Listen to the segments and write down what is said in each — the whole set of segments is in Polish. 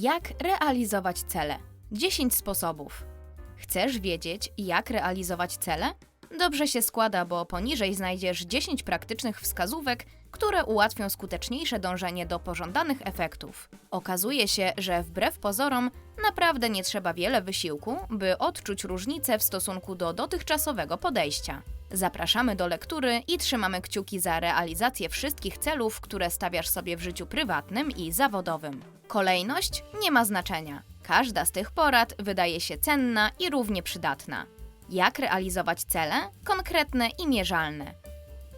Jak realizować cele? 10 sposobów. Chcesz wiedzieć, jak realizować cele? Dobrze się składa, bo poniżej znajdziesz 10 praktycznych wskazówek, które ułatwią skuteczniejsze dążenie do pożądanych efektów. Okazuje się, że wbrew pozorom naprawdę nie trzeba wiele wysiłku, by odczuć różnicę w stosunku do dotychczasowego podejścia. Zapraszamy do lektury i trzymamy kciuki za realizację wszystkich celów, które stawiasz sobie w życiu prywatnym i zawodowym. Kolejność nie ma znaczenia. Każda z tych porad wydaje się cenna i równie przydatna. Jak realizować cele? Konkretne i mierzalne.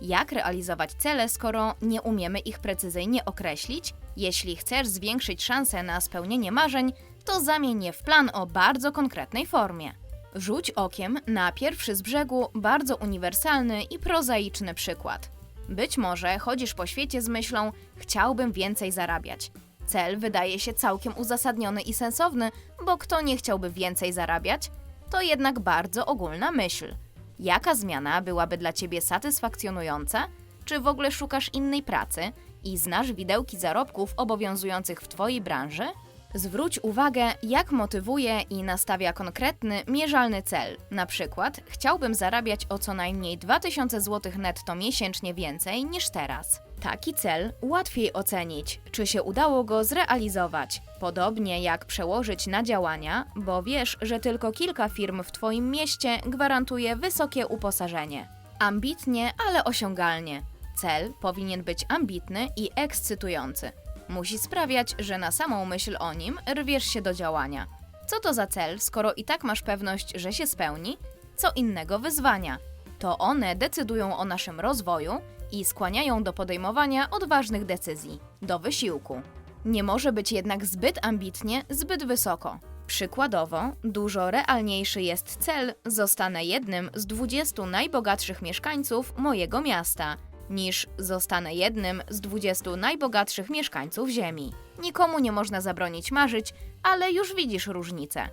Jak realizować cele, skoro nie umiemy ich precyzyjnie określić? Jeśli chcesz zwiększyć szanse na spełnienie marzeń, to zamień je w plan o bardzo konkretnej formie. Rzuć okiem na pierwszy z brzegu bardzo uniwersalny i prozaiczny przykład. Być może chodzisz po świecie z myślą: chciałbym więcej zarabiać. Cel wydaje się całkiem uzasadniony i sensowny, bo kto nie chciałby więcej zarabiać? To jednak bardzo ogólna myśl. Jaka zmiana byłaby dla ciebie satysfakcjonująca? Czy w ogóle szukasz innej pracy i znasz widełki zarobków obowiązujących w twojej branży? Zwróć uwagę, jak motywuje i nastawia konkretny, mierzalny cel. Na przykład, chciałbym zarabiać o co najmniej 2000 zł netto miesięcznie więcej niż teraz. Taki cel łatwiej ocenić, czy się udało go zrealizować. Podobnie jak przełożyć na działania, bo wiesz, że tylko kilka firm w Twoim mieście gwarantuje wysokie uposażenie. Ambitnie, ale osiągalnie. Cel powinien być ambitny i ekscytujący. Musi sprawiać, że na samą myśl o nim rwiesz się do działania. Co to za cel, skoro i tak masz pewność, że się spełni? Co innego wyzwania. To one decydują o naszym rozwoju i skłaniają do podejmowania odważnych decyzji, do wysiłku. Nie może być jednak zbyt ambitnie, zbyt wysoko. Przykładowo, dużo realniejszy jest cel zostanę jednym z 20 najbogatszych mieszkańców mojego miasta, niż zostanę jednym z 20 najbogatszych mieszkańców Ziemi. Nikomu nie można zabronić marzyć, ale już widzisz różnicę.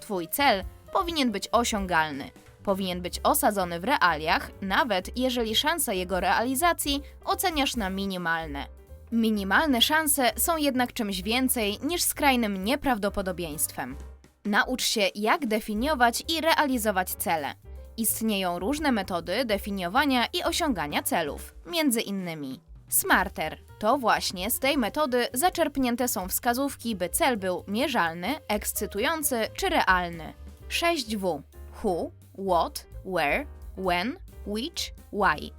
Twój cel powinien być osiągalny. Powinien być osadzony w realiach, nawet jeżeli szanse jego realizacji oceniasz na minimalne. Minimalne szanse są jednak czymś więcej niż skrajnym nieprawdopodobieństwem. Naucz się, jak definiować i realizować cele. Istnieją różne metody definiowania i osiągania celów, między innymi Smarter. To właśnie z tej metody zaczerpnięte są wskazówki, by cel był mierzalny, ekscytujący czy realny. 6W Who, What, Where, When, Which, Why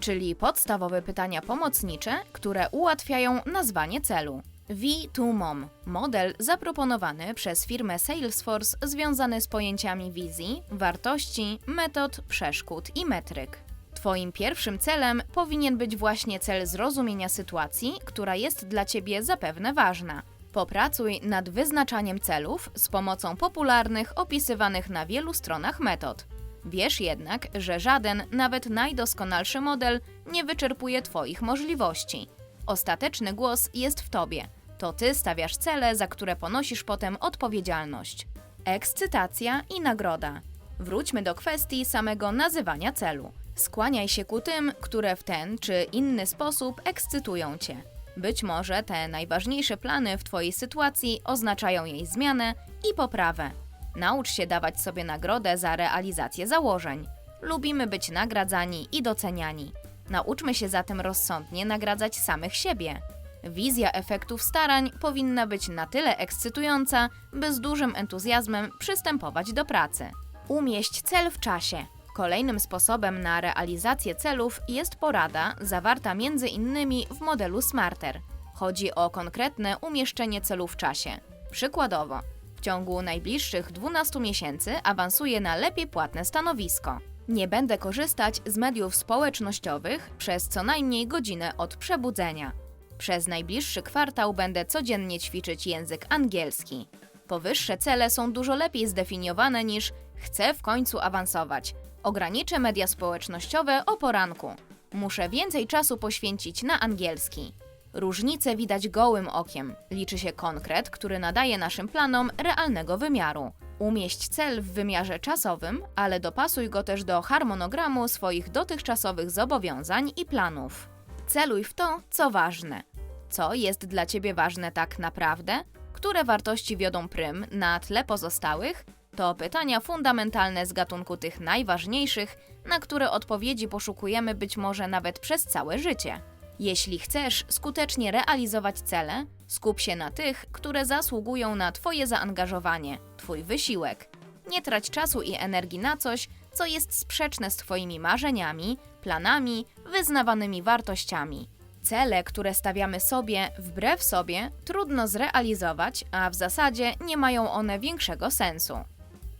czyli podstawowe pytania pomocnicze, które ułatwiają nazwanie celu. V2MOM model zaproponowany przez firmę Salesforce związany z pojęciami wizji, wartości, metod, przeszkód i metryk. Twoim pierwszym celem powinien być właśnie cel zrozumienia sytuacji, która jest dla Ciebie zapewne ważna. Popracuj nad wyznaczaniem celów z pomocą popularnych, opisywanych na wielu stronach metod. Wiesz jednak, że żaden, nawet najdoskonalszy model nie wyczerpuje Twoich możliwości. Ostateczny głos jest w Tobie. To Ty stawiasz cele, za które ponosisz potem odpowiedzialność. Ekscytacja i nagroda. Wróćmy do kwestii samego nazywania celu. Skłaniaj się ku tym, które w ten czy inny sposób ekscytują Cię. Być może te najważniejsze plany w Twojej sytuacji oznaczają jej zmianę i poprawę. Naucz się dawać sobie nagrodę za realizację założeń. Lubimy być nagradzani i doceniani. Nauczmy się zatem rozsądnie nagradzać samych siebie. Wizja efektów starań powinna być na tyle ekscytująca, by z dużym entuzjazmem przystępować do pracy. Umieść cel w czasie. Kolejnym sposobem na realizację celów jest porada zawarta między innymi w modelu Smarter. Chodzi o konkretne umieszczenie celu w czasie. Przykładowo, w ciągu najbliższych 12 miesięcy awansuję na lepiej płatne stanowisko. Nie będę korzystać z mediów społecznościowych przez co najmniej godzinę od przebudzenia. Przez najbliższy kwartał będę codziennie ćwiczyć język angielski. Powyższe cele są dużo lepiej zdefiniowane niż chcę w końcu awansować. Ograniczę media społecznościowe o poranku. Muszę więcej czasu poświęcić na angielski. Różnice widać gołym okiem. Liczy się konkret, który nadaje naszym planom realnego wymiaru. Umieść cel w wymiarze czasowym, ale dopasuj go też do harmonogramu swoich dotychczasowych zobowiązań i planów. Celuj w to, co ważne. Co jest dla Ciebie ważne tak naprawdę? które wartości wiodą prym na tle pozostałych, to pytania fundamentalne z gatunku tych najważniejszych, na które odpowiedzi poszukujemy być może nawet przez całe życie. Jeśli chcesz skutecznie realizować cele, skup się na tych, które zasługują na Twoje zaangażowanie, Twój wysiłek. Nie trać czasu i energii na coś, co jest sprzeczne z Twoimi marzeniami, planami, wyznawanymi wartościami. Cele, które stawiamy sobie wbrew sobie, trudno zrealizować, a w zasadzie nie mają one większego sensu.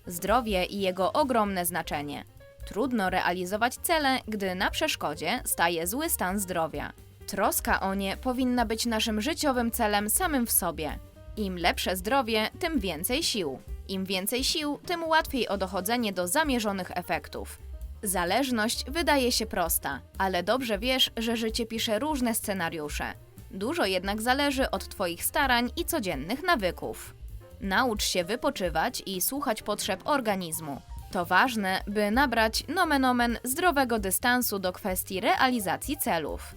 Zdrowie i jego ogromne znaczenie. Trudno realizować cele, gdy na przeszkodzie staje zły stan zdrowia. Troska o nie powinna być naszym życiowym celem samym w sobie. Im lepsze zdrowie, tym więcej sił. Im więcej sił, tym łatwiej o dochodzenie do zamierzonych efektów. Zależność wydaje się prosta, ale dobrze wiesz, że życie pisze różne scenariusze. Dużo jednak zależy od Twoich starań i codziennych nawyków. Naucz się wypoczywać i słuchać potrzeb organizmu. To ważne, by nabrać nomen omen zdrowego dystansu do kwestii realizacji celów.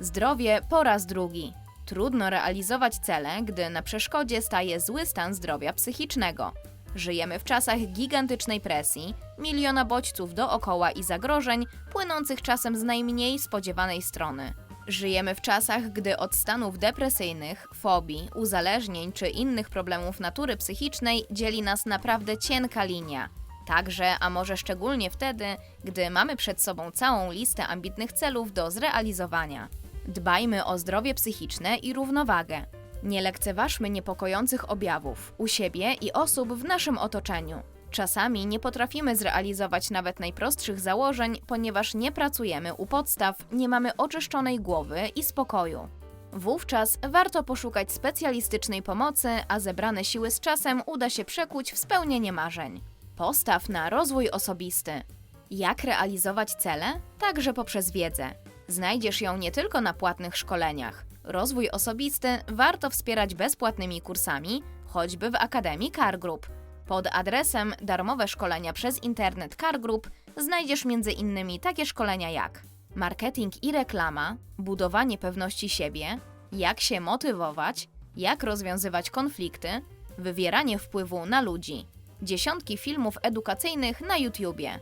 Zdrowie po raz drugi. Trudno realizować cele, gdy na przeszkodzie staje zły stan zdrowia psychicznego. Żyjemy w czasach gigantycznej presji, miliona bodźców dookoła i zagrożeń, płynących czasem z najmniej spodziewanej strony. Żyjemy w czasach, gdy od stanów depresyjnych, fobii, uzależnień czy innych problemów natury psychicznej dzieli nas naprawdę cienka linia. Także, a może szczególnie wtedy, gdy mamy przed sobą całą listę ambitnych celów do zrealizowania. Dbajmy o zdrowie psychiczne i równowagę. Nie lekceważmy niepokojących objawów u siebie i osób w naszym otoczeniu. Czasami nie potrafimy zrealizować nawet najprostszych założeń, ponieważ nie pracujemy u podstaw, nie mamy oczyszczonej głowy i spokoju. Wówczas warto poszukać specjalistycznej pomocy, a zebrane siły z czasem uda się przekuć w spełnienie marzeń. Postaw na rozwój osobisty. Jak realizować cele? Także poprzez wiedzę. Znajdziesz ją nie tylko na płatnych szkoleniach. Rozwój osobisty warto wspierać bezpłatnymi kursami, choćby w Akademii Car Group. Pod adresem darmowe szkolenia przez internet Car Group znajdziesz m.in. takie szkolenia jak marketing i reklama, budowanie pewności siebie, jak się motywować, jak rozwiązywać konflikty, wywieranie wpływu na ludzi, dziesiątki filmów edukacyjnych na YouTubie.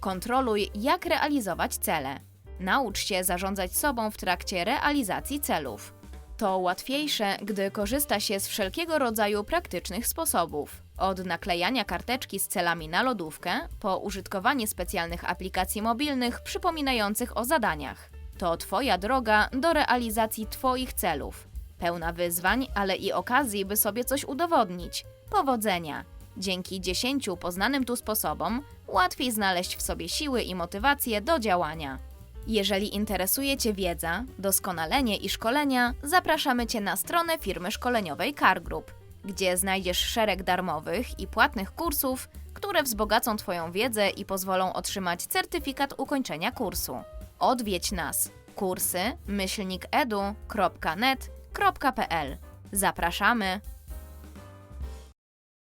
Kontroluj, jak realizować cele. Naucz się zarządzać sobą w trakcie realizacji celów. To łatwiejsze, gdy korzysta się z wszelkiego rodzaju praktycznych sposobów. Od naklejania karteczki z celami na lodówkę, po użytkowanie specjalnych aplikacji mobilnych przypominających o zadaniach. To Twoja droga do realizacji Twoich celów. Pełna wyzwań, ale i okazji, by sobie coś udowodnić. Powodzenia! Dzięki 10 poznanym tu sposobom łatwiej znaleźć w sobie siły i motywację do działania. Jeżeli interesuje Cię wiedza, doskonalenie i szkolenia, zapraszamy Cię na stronę firmy szkoleniowej Car Group, gdzie znajdziesz szereg darmowych i płatnych kursów, które wzbogacą Twoją wiedzę i pozwolą otrzymać certyfikat ukończenia kursu. Odwiedź nas kursy myślnikedu.net.pl Zapraszamy!